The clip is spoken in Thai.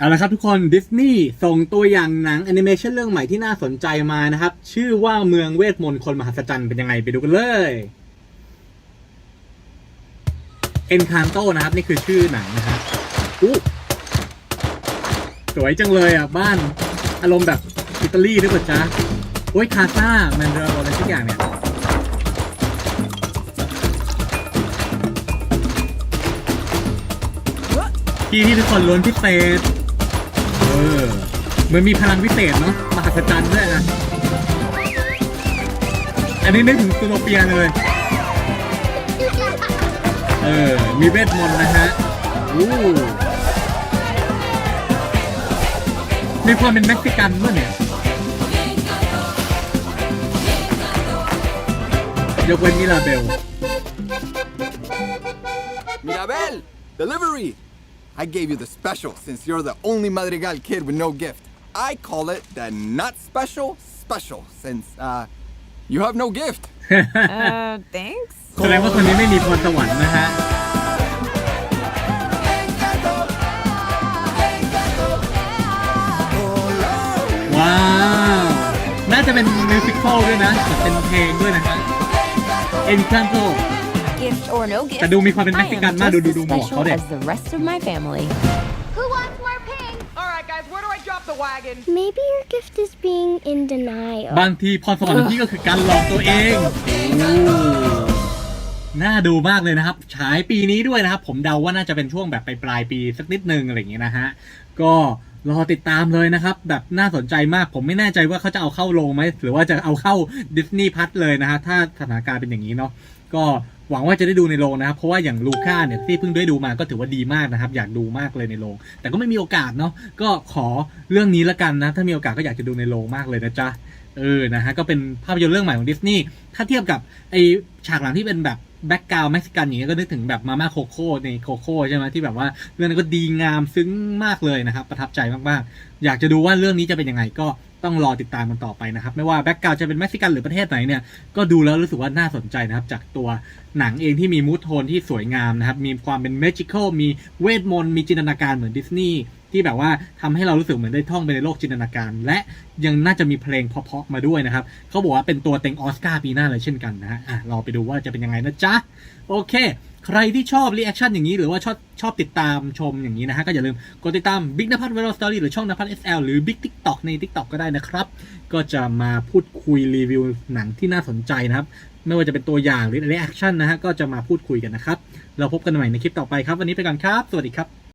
เอาละครับทุกคนดิสนีย์ส่งตัวอย่างหนังแอนิเมชันเรื่องใหม่ที่น่าสนใจมานะครับ ชื่อว่าเมืองเวทมนต์คนมหัศจรรย์เป็นยังไงไปดูกันเลย Encanto นะครับ นี่คือชื่อหนังนะครับอู้สวยจังเลยอะ บ้านอารมณ์แบบอิตาลีหรือเปล่าจ๊ะโอ้ยคาซ่าแมนเดอร์อะไรสักอย่างเนี่ยที่ที่ทุกคนล้วนพิเศษ ออเหมันมีพลังพิเศษเนาะมหัศจรรย์ด้วยนะ อันนี้นึกถึงซูโนเปียเลย เออ มีเวทมนต์นะฮะอู้มีความเป็นเม็กซิกันด้วยเนี่ยยกเว้นมิลาเบล Mirabel, delivery. I gave you the special since you're the only Madrigal kid with no gift. I call it the not special special since uh you have no gift. Uh, thanks. แสดงว่าคนนี้ไม่มีพรสวรรค์นะฮะ ว้าว น่าจะเป็นมิวสิควลด้วยนะแบบเป็นเพลงด้วยนะฮะ Encanto Gift or no gift, แต่ดูมีความเป็น I เม็กซิกัน am มาก just ดู as ดูดูหมวกเขา special เด็ as the rest of my family. Who wants more pink? All right, guys, where do I drop the wagon? Maybe your gift is being in denial. บางทีพรสวรรค์ของพี่ก็คือการหลอกตัวเองโอ้น่าดูมากเลยนะครับ ฉายปีนี้ด้วยนะครับ ผมเดาว่าน่าจะเป็นช่วงแบบไปปลายปีสักนิดนึงอะไรอย่างเงี้ยนะฮะ ก็รอติดตามเลยนะครับ แบบน่าสนใจมาก ผมไม่แน่ใจว่าเขาจะเอาเข้าโรงไหม หรือว่าจะเอาเข้าดิสนีย์พัทเลยนะฮะ ถ้าสถานการณ์เป็นอย่างนี้เนาะ ก็ หวังว่าจะได้ดูในโรงนะครับ เพราะว่าอย่างลูค่าเนี่ยที่เพิ่งได้ดูมาก็ถือว่าดีมากนะครับ อยากดูมากเลยในโรง แต่ก็ไม่มีโอกาสเนาะก็ขอเรื่องนี้ละกันนะ ถ้ามีโอกาสก็อยากจะดูในโรงมากเลยนะจ๊ะเออนะฮะก็เป็นภาพยนตร์เรื่องใหม่ของดิสนีย์ถ้าเทียบกับไอฉากหลังที่เป็นแบบแบ็กกราวด์เม็กซิกันอย่างเงี้ยก็นึกถึงแบบมาม่าโคโค่ในโคโค่ใช่ไหมที่แบบว่าเรื่องนั้นก็ดีงามซึ้งมากเลยนะครับ ประทับใจมากๆ อยากจะดูว่าเรื่องนี้จะเป็นยังไงก็ ต้องรอติดตามกันต่อไปนะครับ ไม่ว่าแบ็กกราวด์จะเป็นเม็กซิกันหรือประเทศไหนเนี่ยก็ดูแล้วรู้สึกว่าน่าสนใจนะครับ จากตัวหนังเองที่มีมูทโทนที่สวยงามนะครับ มีความเป็นเมจิคอลมีเวทมนต์มีจินตนาการเหมือนดิสนีย์ที่แบบว่าทำให้เรารู้สึกเหมือนได้ท่องไปในโลกจินตนาการ และยังน่าจะมีเพลงเพาะๆมาด้วยนะครับ เขาบอกว่าเป็นตัวเต็งออสการ์ปีหน้าเลยเช่นกันนะฮะรอไปดูว่าจะเป็นยังไงนะจ๊ะโอเค ใครที่ชอบรีแอคชั่นอย่างนี้ หรือว่าชอบชอบติดตามชมอย่างนี้นะฮะ ก็อย่าลืมกดติดตาม Big นภัทร Viral Story หรือช่องนภัทร SL หรือ Big TikTok ใน TikTok ก็ได้นะครับ ก็จะมาพูดคุยรีวิวหนังที่น่าสนใจนะครับ ไม่ว่าจะเป็นตัวอย่างหรือรีแอคชั่นนะฮะ ก็จะมาพูดคุยกันนะครับ เราพบกันใหม่ในคลิปต่อไปครับ วันนี้ไปก่อนครับ สวัสดีครับ